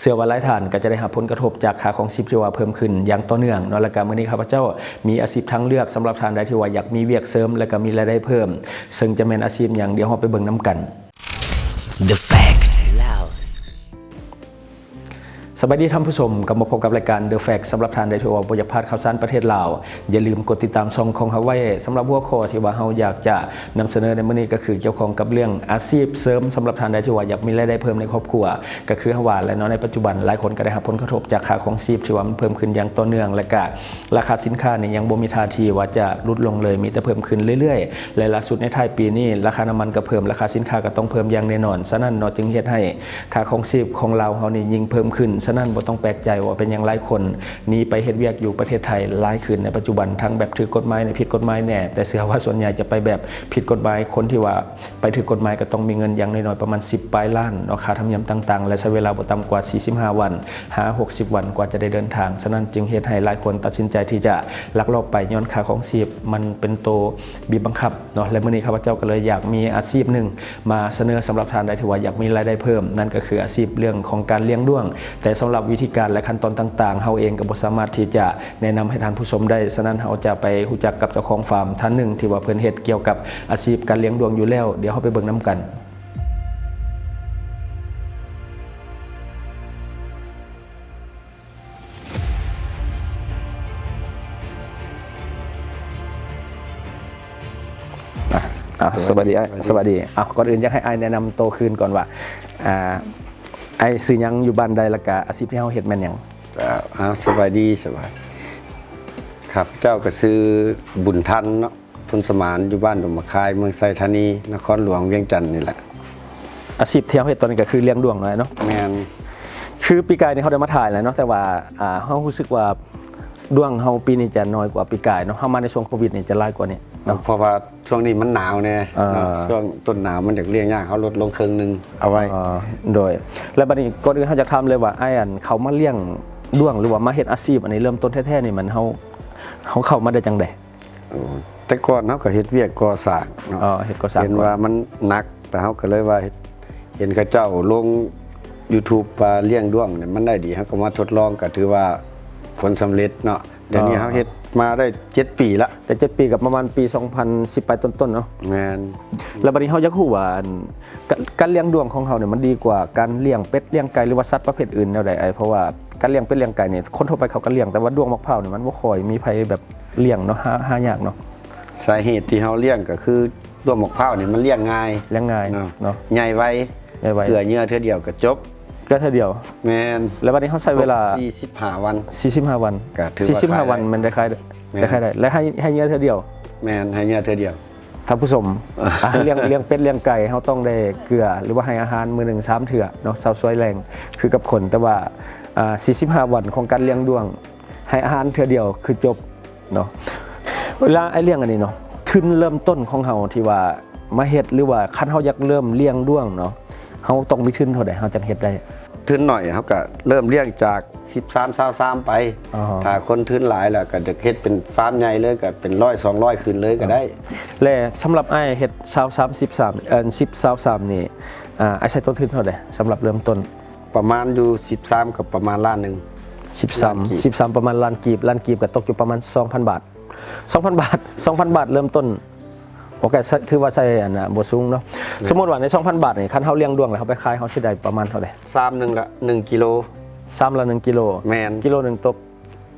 เสื้อว่าหลายท่านก็จะได้รับผลกระทบจากขาของชีพที่ว่าเพิ่มขึ้นอย่างต่อเนื่องนาะแล้วก็มื้อนี้ข้าพเจ้ามีอาชีพทางเลือกสำหรับทานใดที่ว่าอยากมีเวียกเสริมแล้วก็มีรายได้เพิ่ม ซึ่งจะเป็นอาชีพอย่างเดียวเราไปเบิ่งนํกัน The Fact สวัสดีท่านผู้ชมกลับมาพบกับรายการ The Fact สำหรับทานใดที่ว่าบ่อยพาดข่าวสารประเทศลาว อย่าลืมกดติดตามช่องของเฮาไว้สำหรับหัวข้อที่ว่าเฮาอยากจะนำเสนอในมื้อนี้ก็คือเกี่ยวข้องกับเรื่องอาชีพเสริมสำหรับทานใดที่ว่าอยากมีรายได้เพิ่มในครอบครัว ก็คือเฮาว่าและเนาะในปัจจุบันหลายคนก็ได้รับผลกระทบจากค่าของชีพที่ว่ามันเพิ่มขึ้นอย่างต่อเนื่อง และก็ราคาสินค้าเนี่ยยังบ่มีท่าทีว่าจะลดลงเลยมีแต่เพิ่มขึ้นเรื่อยๆและล่าสุดในไทยปีนี้ราคาน้ำมันก็เพิ่มราคาสินค้าก็ต้องเพิ่มอย่างแน่นอนฉะนั้นเนาะจึงเฮ็ดให้ค่าของชีพของเราเฮานี่ยิ่งเพิ่มขึ้นะนั้นบ่ต้องแปลกใจว่าเป็นอย่างหลายคนหนี้ไปเฮ็ดเวียกอยู่ประเทศไทยหลายขึ้นในปัจจุบันทั้งแบบถือกฎหมายในผิดกฎหมายแน่แต่เชื่อว่าส่วนใหญ่จะไปแบบผิดกฎหมายคนที่ว่าไปถือกฎหมายก็ต้องมีเงินอย่างน้อยๆประมาณ 10ปลายล้านเนาะค่าธรรมเนียมต่างๆ และใช้เวลาบ่ต่ำกว่า 45 วันหา60 วันกว่าจะได้เดินทางฉะนั้นจึงเฮ็ดให้หลายคนตัดสินใจที่จะลักลอบไปย้อนค่าของชีพมันเป็นโตวบีบบังคับเนาะและมื้อนี้ข้าพเจ้าก็เลยอยากมีอาชีพหนึ่งมาเสนอสำหรับทานใดที่ว่าอยากมีรายได้เพิ่ม นั่นก็คืออาชีพเรื่องของการเลี้ยงด้วง แต่สำหรับวิธีการและขั้นตอนต่าง ๆเฮาเองก็บ่สามารถที่จะแนะนำให้ท่านผู้ชมได้ฉะนั้นเฮาจะไปรู้จักกับเจ้าของฟาร์มท่านหนึ่งที่ว่าเพิ่นเฮ็ดเกี่ยวกับอาชีพการเลี้ยงดวงอยู่แล้ว เดี๋ยวเฮาไปเบิ่งนํกันสวัสดีสวัสดีอะก่อนอื่นอยากให้อายแนะนำโตคืนก่อนว่าอ่า ไอายซื้อหยังอยู่บ้านใดแล้วก็อาชีพที่เฮาเฮ็ดแม่นหยังครับอ้าวสบายดีสบาย ครับเจ้าก็ซื้อบุญทันเนาะทุนสมานอยู่บ้านดมมะคายเมืองไซธานีนครหลวงเวียงจันทน์นี่แหละอาชีพที่เฮาเฮ็ดตอนนี้ก็คือเลี้ยงด้วงเนาะเนาะ แม่นคือปีกายนี่เขาได้มาถ่ายแล้วเนาะแต่ว่าอ่าเฮารู้สึกว่า ด้วงเฮาปีนี้จะน้อยกว่าปีกายเนาะเฮามาในช่วงโควิดนี่จะหลายกว่านี้เนาะ เพราะว่าช่วงนี้มันหนาวแน่อ่าเนาะช่วงต้นหนาวมันอยากเลี้ยงยากเขาลดลงครึ่งหนึงเอาไว้ อ่าโดย แล้วบัดนี้ก่อนอื่นเฮาจะถามเลยว่าไอ้ายอันเขามาเลี้ยงด้วงหรือว่ามาเฮ็ดอาชีพอันนี้เริ่มต้นแท้ๆนี่มันเฮาเฮาเข้ามาได้จังได๋แต่ก่อนเขาก็เฮ็ดเวียกก่อสร้างเนาะอ๋อเฮ็ดก่อสร้างเห็นก่อนว่ามันหนักแต่เขาก็เลยว่าเฮ็ดเห็นเขาเจ้าลง YouTube ว่าเลี้ยงด้วงเนี่ยมันได้ดีเขาก็มาทดลองก็ถือว่า ผลสำเร็จเนาะเดี๋ยวนี้เขาเฮ็ดมาได้เจ็ดปีละแต่7ปีกับประมาณปี 2010ไปต้นๆเนาะแม่นแล้วบัดนี้เฮาอยากรู้ว่าอันกการเลี้ยงดวงของเฮาเนี่ยมันดีกว่าการเลี้ยงเป็ดเลี้ยงไก่หรือว่าสัตว์ประเภทอื่นแนวใดไอ้เพราะว่าการเลี้ยงเป็ดเลี้ยงไก่เนี่ยคนทั่วไปเขาก็เลี้ยงแต่ว่าดวงมะพร้าวเนี่ยมันบ่ค่อยมีไผแบบเลี้ยงเนาะหาหายากเนาะสาเหตุที่เขาเลี้ยงก็คือด้วงมะพร้าวนี่มันเลี้ยงง่ายเลี้ยงง่ายเนาะเนาะใหญ่ไวใหญ่ไวเกลือเนื้อเท่อเดียวก็จบ ก็เท่าเดียว แม่นแล้วบัดนี้เฮาใช้เวลา45วัน 45 วัน ก็ถือว่าขายได้45 วันมันได้ขายได้แม่นได้ขายได้ และให้ให้เยอะเท่าเดียว แม่นให้เนื้อเท่อเดียว ท่านผู้ชมอะเลี้ยงเลี้ยงเป็ดเลี้ยงไก่เฮาต้องได้เกลือ หรือว่าให้อาหารมื้อหนึงสามเถื่อเนาะเซาซวยแรงคือกับคนแต่ว่าอ่า45 วันของการเลี้ยงดวง ให้อาหารเถื่อเดียวคือจบเนาะเวลาไอ้เลี้ยงอันนี้เนาะทุนเริ่มต้นของเฮาที่ว่ามาเฮ็ดหรือว่าคันเฮาอยากเริ่มเลี้ยงด้วงเนาะเฮาต้องมีทุนเท่าใดเฮาจังเฮ็ดได้ ทื้นหน่อยเขาก็เริ่มเลี้ยงจาก 13 23ไป อ๋อ ถ้าคนทื้นหลายแล้วก็จะเฮ็ดเป็นฟาร์มใหญ่เลยก็เป็น100 200ขึ้นเลยก็ได้ และสำหรับไอ้ายเฮ็ด23 13เอ่อ10 23นี่อ่าไอ้ายใช้ต้นทุนเท่าใดสำหรับเริ่มต้นประมาณอยู่ 13 กับประมาณล้านหนึง13 13ประมาณล้านกีบล้านกีบก็ตกอยู่ประมาณ2,000บาท2,000บาท2,000บาทเริ่มต้น โอเคใช้ถือว่าใช่อันน่ะบ่สูงเนาะสมมุติว่าใน2,000 บาทนี่คันเฮาเลี้ยงดวงแล้วเฮาไปขายเฮาสิได้ประมาณเท่าใดซามหนึงละ1กิโล3ละ1กิโลแม่น กิโลหนึงตก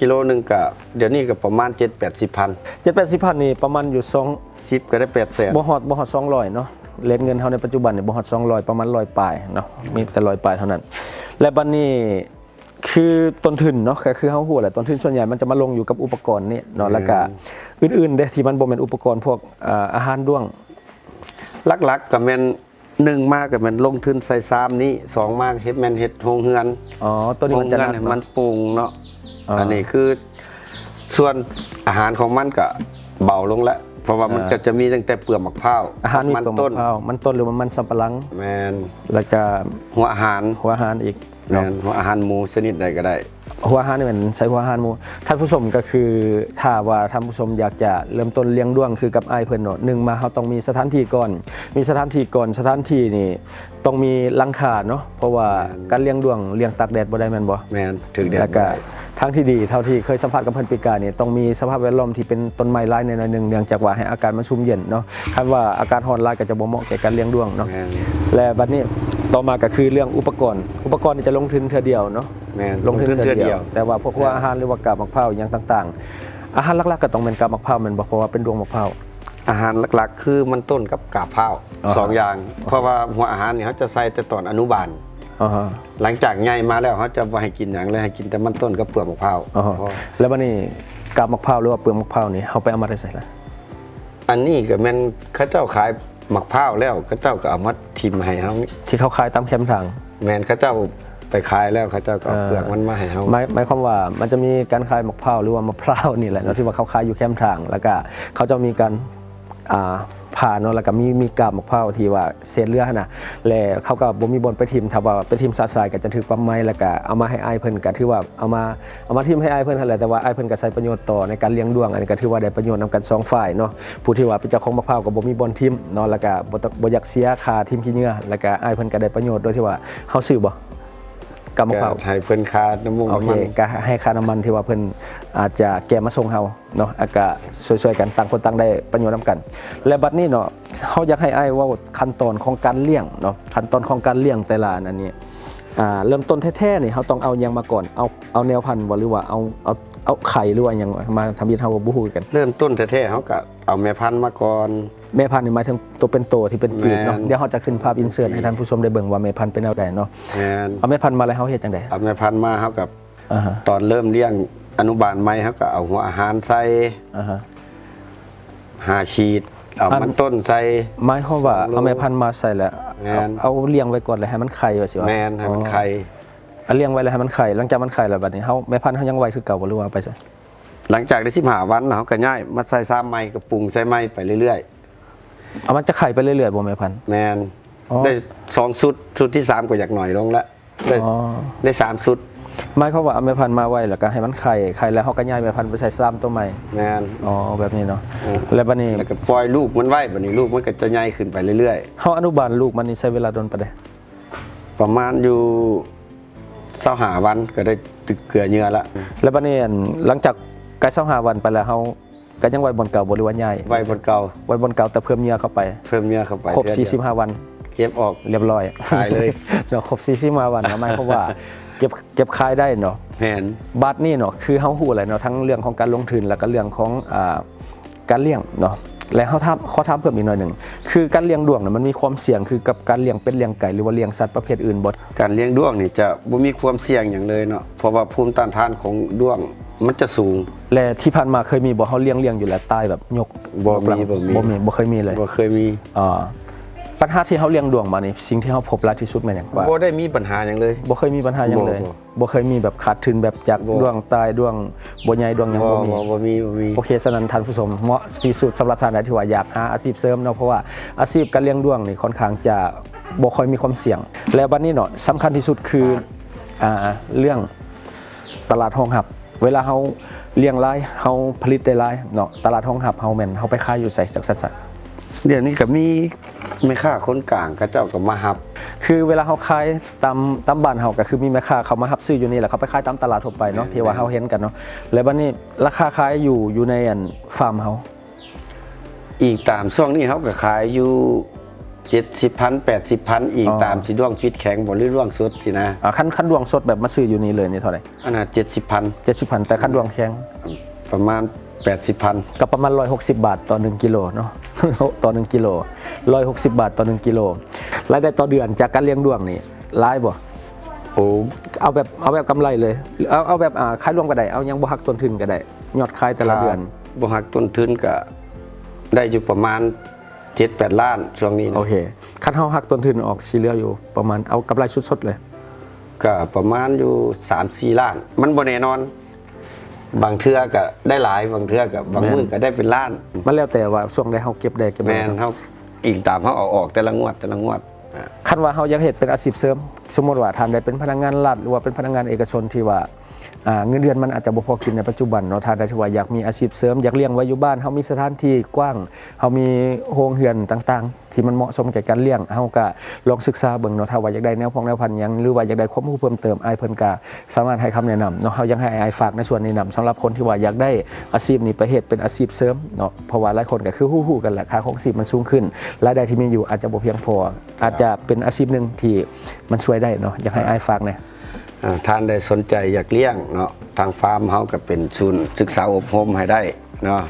กิโลหนึงก็เดี๋ยวนี้ก็ประมาณ 7 80พัน7 80,000นี่ประมาณอยู่2 10ก็ได้8แสนบ่ฮอดบ่ฮอด200เนาะเลทเงินเฮาในปัจจุบันนี่บ่ฮอด200 ประมาณ100ปลายเนาะมีแต่100ปลายเท่านั้น และบัดนี้ คือต้นทุนเนาะก็คือเฮาฮู้แหละต้นทุนส่วนใหญ่มันจะมาลงอยู่กับอุปกรณ์นี่เนาะแล้วก็อื่นๆเด้ที่มันบ่แม่นอุปกรณ์พวกอ่าอาหารด้วง หลักๆก็แม่นหนึ่งมากก็แม่นลงทุนใส่ซามนี้สองมากเฮ็ดแม่นเฮ็ดโรงเฮือนอ๋อตัวนี้มันจะโรงนัเฮืดให้มันปรุงเนาะอ่าอันนี้คือ ส่วนอาหารของมันก็เบาลงแล้วเพราะว่ามันอ่าก็จะมีตั้งแต่เปลือกมะพร้าวอาหารมีมันตัวมะต้นพร้าวมันต้นหรือว่ามันสำปะหลัง แมนแล้วก็หัวอาหารหัวอาหารอีก แม่เนาะนหัวอาหารหมูชนิดใดก็ได้ หัวอาหารนี่มันใส่หัวอาหารหมูท่านผู้ชมก็คือถ้าว่าท่านผู้ชมอยากจะเริ่มต้นเลี้ยงด้วงคือกับไอ้ายเพิ่นเนาะหนึ่งมาเขาต้องมีสถานที่ก่อน มีสถานที่ก่อนสถานที่นี่ต้องมีหลังคาเนาะเพราะว่าการเลี้ยงด้วงเลี้ยงตากแดดบ่ได้แม่นบ่แม่นถึงแดดแล้วก็บ่ได้ ทางที่ดีเท่าที่เคยสัมผัสกับเพิ่นปีกาเนี่ยต้องมีสภาพแวดล้อมที่เป็นต้นไม้รายในหน่อยหนึงเนื่องจากว่าให้อากาศมันชุ่มเย็นเนาะคันว่าอากาศร้อนรายก็จะบ่เหมาะแก่การเลี้ยงด้วงเนาะ แม่น และบัดนี้ต่อมาก็คือเรื่องอุปกรณ์ อุปกรณ์นี่จะลงทุนเทื่อเดียวเนาะแม่นลงทุนลงทุนเทื่อเทื่อเดีเดียยววแต่ว่าพวกว่าอาหารหรือว่ากาบมะพร้าวอย่างต่างๆ อาหารหลักๆก็ต้องเป็นกาบมะพร้าวแมันบ่เพราะว่าเป็นดวงมะพร้าวอาหารหลักๆ คือมันต้นกับกาบข้าวอ๋อสองอย่าง เพราะว่าหัวอาหารนี่เขาจะใส่แต่ตอนอนุบาลอ๋อฮะหลังจากใหญ่มาแล้วเขาจะบ่ให้กินอย่างเลยให้กินแต่มันต้นกับเปลือกมะพร้าวอ๋อฮะพอแล้วบัดนี้กาบมะพร้าวหรือว่าเปลือกมะพร้าวนี่เฮาไปเอามาได้ไสล่ะอันนี้ก็แม่นเขาเจ้าขาย มะพร้าวแล้วเขาเจ้าก็เอามาทิมให้เฮานี่ที่เขาขายตามแคมป์ทาง แม่นเขาเจ้าไปขายแล้วเขาเจ้าก็เอาเปลือกมันมาให้เฮาหมายหมายความว่ามันจะมีการขายมะพร้าวหรือว่ามะพร้าวนี่แหละเนาะที่ว่าเขาขายอยู่แคมป์ทาง แล้วก็เขาจะมีการอ่า ผ่าเนาะแล้วก็มีมีกาบมะพร้าวที่ว่าเศษเรือหั่นน่ะแล้วเขาก็บ่มีบนไปทิมถ้าว่าไปทิมซาซายก็จะถือปั๊มไม้แล้วก็เอามาให้อ้ายเพิ่นก็ถือว่าเอามาเอามาทิมให้อ้ายเพิ่นหั่นแหละแต่ว่าอ้ายเพิ่นก็ใช้ประโยชน์ต่อในการเลี้ยงดวงอันนี้ก็ถือว่าได้ประโยชน์นํกันสองฝ่ายเนาะผู้ที่ว่าเป็นเจ้าของมะพร้าวก็บ่มีบนทิมเนาะแล้วก็บ่บ่อยากเสียค่าทิมขี้เหงื่อแล้วก็อ้ายเพิ่นก็ได้ประโยชน์โดยที่ว่าเฮาซื้อบ่ กาบมะพร้าวก็ให้เพิ่นคาน้ำมูกโอเคน้ำมันก็ให้ค่าน้ำมันที่ว่าเพิ่นอาจจะแกมาส่งเฮาเนาะอาก็ช่วยๆกันต่างคนต่างได้ประโยชน์นํกัน และบัดนี้เนาะเฮาอยากให้อ้ายเว่าขั้นตอนของการเลี้ยงเนาะขั้นตอนของการเลี้ยงแต่ละอันอันนี้อ่าเริ่มต้นแท้ๆนี่เฮาต้องเอาหยังมาก่อนเอาเอาแนวพันธุ์บ่หรือว่าเอาเอาเอาไข่หรือว่าหยังมาทำยินเฮาบ่ฮู้กัน เริ่มต้นแท้ๆเขาก็เอาแม่พันธุ์มาก่อน แม่พันธุ์นี่หมายถึงตัวเป็นโตที่เป็นปีกเนาะแม่น เดี๋ยวเฮาจะขึ้นภาพอินเสิร์ตให้ท่านผู้ชมได้เบิ่งว่าแม่พันธุ์เป็นแนวใดเนาะแม่นเอาแม่พันธุ์มาแล้วเฮาเฮ็ดจังได๋เอาแม่พันธุ์มาเขากับอ่าฮะตอนเริ่มเลี้ยงอนุบาลใหม่เขาก็เอาหัวอาหารใส่อ่าฮะ หาขีดเอาอัน มันต้นใส่ หมายความว่าเอาแม่พันธุ์มาใส่แล้วแม่เอาน เอาเลี้ยงไว้ก่อนเลยให้มันไข่ไว้สิวะแมนให้มันไข่เอาเลี้ยงไว้เลยให้มันไข่หลังจากมันไข่แล้วบัดนี้เฮาแม่พันธุ์เฮายังไว้คือเก่าบ่หรือว่าเอาไปซะหลังจากได้สิบหาวันเขาก็ย่ายมาใส่ซ้ำไม้กับปรุงใส่ไม้ไปเรื่อย เอามันจะไข่ไปเรื่อยๆบ่แม่พันธุ์ๆแมนอ๋อ ได้สองชุดชุดที่สามก็อยากหน่อยลงละได้อ๋อได้สามชุดหมายความว่าเอาแม่พันธุ์มาไว้แล้วก็ให้มันไข่ไข่แล้วเฮาก็ย้ายแม่พันธุ์ไปใส่ซ้ำตัวใหม่แมนอ๋อแบบนี้เนาะอืมแล้วบัดนี้แล้วก็ปล่อยลูกมันไว้บัดนี้ลูกมันก็จะใหญ่ขึ้นไปเรื่อยเฮาอนุบาลลูกมันนี่ใช้เวลาโดนปานใดๆ ประมาณอยู่เศร้าหาวันก็ได้ตึกเกลือเนื้อละแล้วบัดนี้อันหลังจากใกล้25วันไปแล้วเฮา ก็ยังไว้บนเก่าบ่หรือว่าย้ายไว้บนเก่าไว้บนเก่าแต่เพิ่มเหยื่อเข้าไป เพิ่มเนื้อเข้าไปครบเทื่อเดียว45 วัน เก็บออกเรียบร้อยขายเลยเนาะครบ45วันเนาะหมายความว่าเก็บเก็บขายได้เนาะแมนบัตรนี่เนาะคือเฮาฮู้แหละเนาะทั้งเรื่องของการลงทุนแล้วก็เรื่องของอ่าการเลี้ยงเนาะและเขาทำเขาทำเพิ่มอีกหน่อยหนึ่งคือการเลี้ยงด้วงเนี่ยมันมีความเสี่ยงคือกับการเลี้ยงเป็ดเลี้ยงไก่หรือว่าเลี้ยงสัตว์ประเภทอื่นบ่การเลี้ยงด้วงนี่จะบ่มีความเสี่ยงอย่างเลยเนาะเพราะว่าภูมิต้านทานของด้วง มันจะสูง และที่ผ่านมาเคยมีบ่เฮาเลี้ยงเลี้ยงอยู่แล้วตายแบบยกบ่ยกหลังมีบ่มีบ่มีบ่เคยมีเลยบ่เคยมีอ่าปัญหาที่เฮาเลี้ยงด้วงมานี่สิ่งที่เฮาพบหลายที่สุดแม่นหยังว่าบ่ได้มีปัญหาอย่างเลยบ่เคยมีปัญหาหยังเลยบ่บ่บ่เคยมีแบบขาดทุนแบบจากบ่ด้วงตายด้วงบ่ใหญ่ด้วงหยังบ่บ่มีบ่บ่มีบ่มีโอเคฉะนั้นท่านผู้ชมเหมาะที่สุดสำหรับท่านใดที่ว่าอยากหาอาชีพเสริมเนาะเพราะว่าอาชีพการเลี้ยงด้วงนี่ค่อนข้างจะบ่ค่อยมีความเสี่ยง แล้วบัดนี้เนาะสำคัญที่สุดคืออ่าเรื่องตลาดห้องหับ เวลาเฮาเลี้ยงหลายเฮาผลิตได้หลายเนาะตลาดห้องหับเฮาแม่นเฮาไปขายอยู่ไสจักสัดเดี๋ยวนี้ก็มีแม่ค้าคนกลางเขาเจ้าก็มาหับ คือเวลาเฮาขายตามตามบ้านเฮาก็คือมีแม่ค้าเขามารับซื้ออยู่นี่แหละเขาไปขายตามตลาดทั่วไปเนาะที่ว่าเฮาเห็นกันเนาะแล้วบัดนี้ราคาขายอยู่อยู่ในอันฟาร์มเฮาอีกตามช่วงนี้เขาก็ขายอยู่ 70,000 80,000อีกอ๋อ ตามสิด้วงฟิตแข็งบ่หรือด้วงสดสินะอ่าคันคันดวงสดแบบมาซื้ออยู่นี่เลยนี่เท่าไหร่อันน่ะ70,000 70พันแต่คันดวงแข็งประมาณ80,000ก็ประมาณ160บาทต่อ1กิโลเนาะ ต่อ1กิโล160บาทต่อ1กิโลรายได้ต่อเดือนจากการเลี้ยงดวงนี่รายบ่โอ้เอาแบบเอาแบบกำไรเลยหรือเอาเอาแบบอ่าขายรวมก็ได้เอายังบ่หักต้นทุนก็ได้ยอดขายแต่ละเดือนบ่หักต้นทุนก็ได้อยู่ประมาณ 7-8ล้านช่วงนี้โอนะเคคันเฮาหักต้นทุนออกสิเหลืออยู่ประมาณเอากำไรสดๆเลยก็ประมาณอยู่3-4ล้าน มันบ่แน่นอน บางเทื่อก็ได้หลายบางเทื่อก็บางแม่นมื้อก็ได้เป็นล้าน มันแล้วแต่ว่าช่วงใดเฮาเก็บได้เก็บแมบ่ได้นเนาะเขาอิงตามเขาเอาออกแต่ละงวดแต่ละงวดอะคันว่าเฮาอยากเฮ็ดเป็นอาชีพเสริม สมมุติว่าท่านใดเป็นพนักงานรัฐหรือว่าเป็นพนักงานเอกชนที่ว่าอ่า เงินเดือนมันอาจจะบ่พอกินในปัจจุบันเนาะทานใดที่ว่าอยากมีอาชีพเสริมอยากเลี้ยงไว้อยู่บ้านเฮามีสถานที่กว้างเฮามีโรงเรือนต่างๆ ที่มันเหมาะสมแก่การเลี้ยงเฮาก็ลองศึกษาเบิ่งเนาะถ้าว่าอยากได้แนวพองแนวพันธุ์หยังหรือว่าอยากได้ความรู้เพิ่มเติมอายเพิ่นก็สามารถให้คำแนะนำเนาะเฮายังให้อายฝากในส่วนแนะนำสำหรับคนที่ว่าอยากได้อาชีพนี้ไปเฮ็ดเป็นอาชีพเสริมเนาะเพราะว่าหลายคนก็คือฮู้ๆกันแหละค่าของชีพมันสูงขึ้นรายได้ที่มีอยู่อาจจะบ่เพียงพอ อาจจะเป็นอาชีพหนึ่งที่มันช่วยได้เนาะอยากให้อายฝากหน่ย ท่านได้สนใจอยากเลี้ยงเนาะทางฟาร์มเฮาก็เป็นศูนย์ศึกษาอบรมให้ได้เนาะ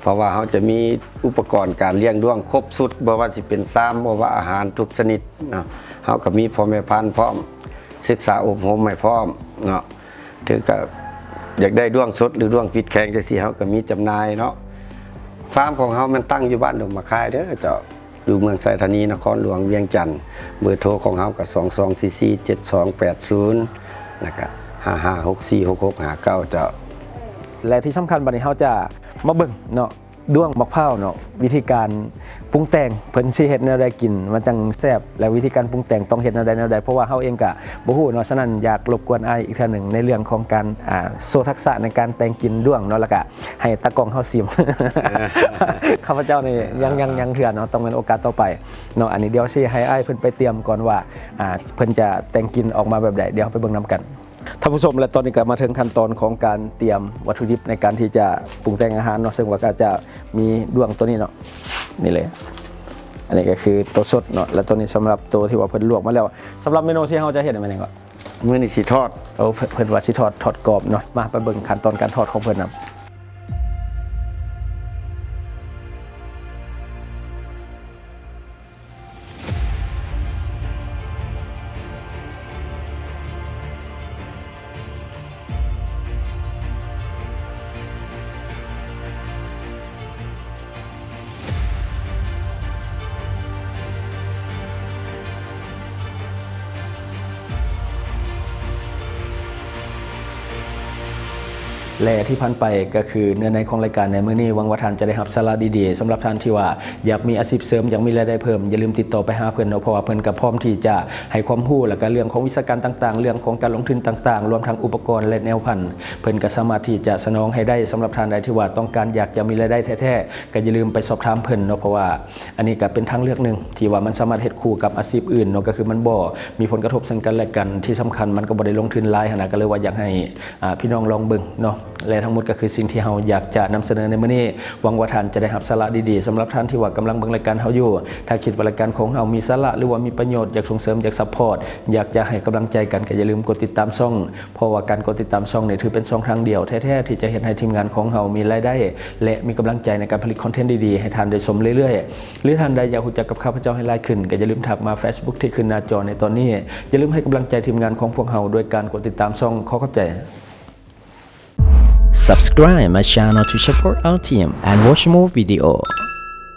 เพราะว่าเฮาจะมีอุปกรณ์การเลี้ยงด้วงครบสุดบ่ว่าสิเป็นซ้ำบ่ว่าอาหารทุกชนิดเนาะเฮาก็มีพ่อแม่พันธุ์พร้อม ศึกษาอบรมให้พร้อมเนาะถึงก็อยากได้ด้วงสดหรือด้วงฟิตแข็งจังซี่เฮาก็มีจำหน่ายเนาะฟาร์มของเฮามันตั้งอยู่บ้านดงมะคายเด้อเจ้าอยู่เมืองไซธานีนครหลวงเวียงจันทน์เบอร์โทรของเฮาก็22447280 แล้วก็55646659เก้าจะและที่สำคัญบัดนี้เฮาจะมาเบิ่งเนาะด้วงมะพร้าวเนาะวิธีการ ปรุงแต่งเพิ่นสิเฮ็ดแนวใดกินมันจังแซ่บและวิธีการปรุงแต่งต้องเฮ็ดแนวใดแนวใดเพราะว่าเฮาเองก็บ่ฮู้เนาะฉะนั้นอยากรบกวนอายอีกเทื่อหนึงในเรื่องของการอ่าโซทักษะในการแต่งกินด้วงเนาะแล้วก็ให้ตากล้องเฮาซิม ข้าพเจ้านี่ยังยังยังเถื่อนเนาะต้องเป็นโอกาสต่อไปเนาะอันนี้เดี๋ยวสิให้อ้ายเพิ่นไปเตรียมก่อนว่าอ่าเพิ่นจะแต่งกินออกมาแบบใดเดี๋ยวไปเบิ่งนํกัน ท่านผู้ชมและตอนนี้ก็มาถึงขั้นตอนของการเตรียมวัตถุดิบในการที่จะปรุงแต่งอาหารเนาะซึ่งว่าก็จะมีด้วงตัวนี้เนาะนี่เลย อันนี้ก็คือตัวสดเนาะและตัวนี้สำหรับตัวที่ว่าเพิ่นลวกมาแล้วสำหรับเมนูที่เราจะเฮ็ดเป็นยังไงก็มื้อนี้สิทอดเอาเพิ่นเพิ่นว่าสิทอดทอดกรอบเนาะมาไปเบิ่งขั้นตอนการทอดของเพิ่นนํ และที่พันไปก็คือเนื้อในของรายการในมื้อนี้วังว่าท่านจะได้รับสาระดีๆสำหรับท่านที่ว่าอยากมีอาชีพเสริมอยากมีรายได้เพิ่มอย่าลืมติดต่อไปหาเพิ่อนเนาะเพราะว่าเพิ่อนก็พร้อมที่จะให้ความรู้แล้วก็เรื่องของวิศวการต่างๆ เรื่องของการลงทุนต่างๆ รวมทั้งอุปกรณ์และแนวพันธุ์เพิ่อนก็สามารถที่จะสนองให้ได้สำหรับท่านใดที่ว่าต้องการอยากจะมีรายได้แท้ๆก็อย่าลืมไปสอบถามเพิ่นเนาะเพราะว่า อันนี้ก็เป็นทางเลือกหนึ่งที่ว่ามันสามารถเฮ็ดคู่กับอาชีพอื่นเนาะก็คือมันบ่มีผลกระทบซึ่งกันและกันที่สำคัญมันก็บ่ได้ลงทุนหลายขนาดก็เลยว่าอยากให้อ่าพี่น้องลองเบิ่งเนาะและทั้งหมดก็คือสิ่งที่เราอยากจะนำเสนอในมื้อนี้หวังว่าท่านจะได้รับสาระดีๆสำหรับท่านที่ว่ากำลังเบิ่งรายการเฮาอยู่ ถ้าคิดว่ารายการของเรามีสาระหรือว่ามีประโยชน์อยากส่งเสริมอยากซัพพอร์ตอยากจะให้กำลังใจกันก็อย่าลืมกดติดตามช่อง เพราะว่าการกดติดตามช่องเนี่ยถือเป็นช่องทางเดียวแท้ๆที่จะเห็นให้ทีมงานของเรามีรายได้ และมีกำลังใจในการผลิตคอนเทนต์ดีๆให้ท่านได้ชมเรื่อยๆ หรือท่านใดอยากรู้จักกับข้าพเจ้าให้ไลายขึ้นก็อย่าลืมทักมา Facebook ที่ขึ้นหน้าจอในตอนนี้อย่าลืมให้กำลังใจทีมงานของพวกเราโดยการกดติดตามช่องขอขอบใจ Subscribe my channel to support our team and watch more video.